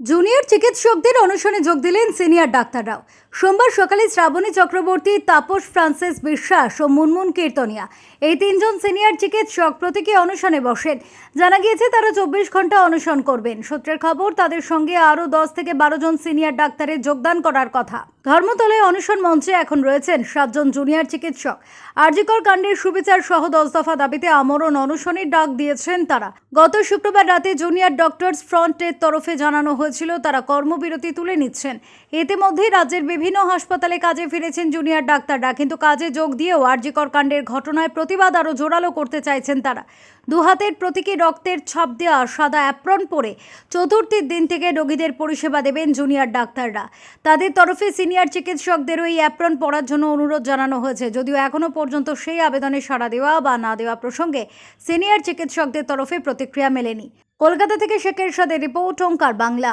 Junior চিকিৎসকদের অনশনে যোগ দিলেন সিনিয়র ডাক্তাররাও। সোমবার সকালে শ্রাবণী চক্রবর্তী, তাপস ফ্রান্সিস বিশ্বাস ও মুনমুন কীর্তনিয়া এই তিনজন সিনিয়র চিকিৎসক প্রতীকী অনশনে বসেন। জানা গিয়েছে, তারা চব্বিশ ঘণ্টা অনশন করবেন। সূত্রের খবর, তাদের সঙ্গে আরও দশ থেকে বারো জন সিনিয়র ডাক্তারের যোগদান করার কথা। ধর্মতলায় অনশন মঞ্চে এখন রয়েছেন সাতজন জুনিয়র চিকিৎসক। আরজিকর কাণ্ডের সুবিচার সহ দশ দফা দাবিতে আমরণ অনশনের ডাক দিয়েছেন তারা। গত শুক্রবার রাতে জুনিয়র ডক্টরস ফ্রন্টের তরফে জানানো হয়েছিল তারা কর্মবিরতি তুলে নিচ্ছেন। ইতিমধ্যেই রাজ্যের বিভিন্ন হাসপাতালে কাজে ফিরেছেন জুনিয়র ডাক্তাররা, কিন্তু কাজে যোগ দিয়েও আরজিকর কাণ্ডের ঘটনায় প্রতিবাদ আরও জোরালো করতে চাইছেন তারা। দুহাতের প্রতীকী রক্তের ছাপ দেওয়া সাদা অ্যাপ্রন পরে চতুর্থীর দিন থেকে রোগীদের পরিষেবা দেবেন জুনিয়র ডাক্তাররা। তাদের তরফে সিনিয়র চিকিৎসকদেরও এই অ্যাপ্রন পড়ার জন্য অনুরোধ জানানো হয়েছে। যদিও এখনও পর্যন্ত সেই আবেদনে সাড়া দেওয়া বা না দেওয়া প্রসঙ্গে সিনিয়র চিকিৎসকদের তরফে প্রতিক্রিয়া মেলেনি। কলকাতা থেকে শেখের সাথে রিপোর্ট, ওঙ্কার বাংলা।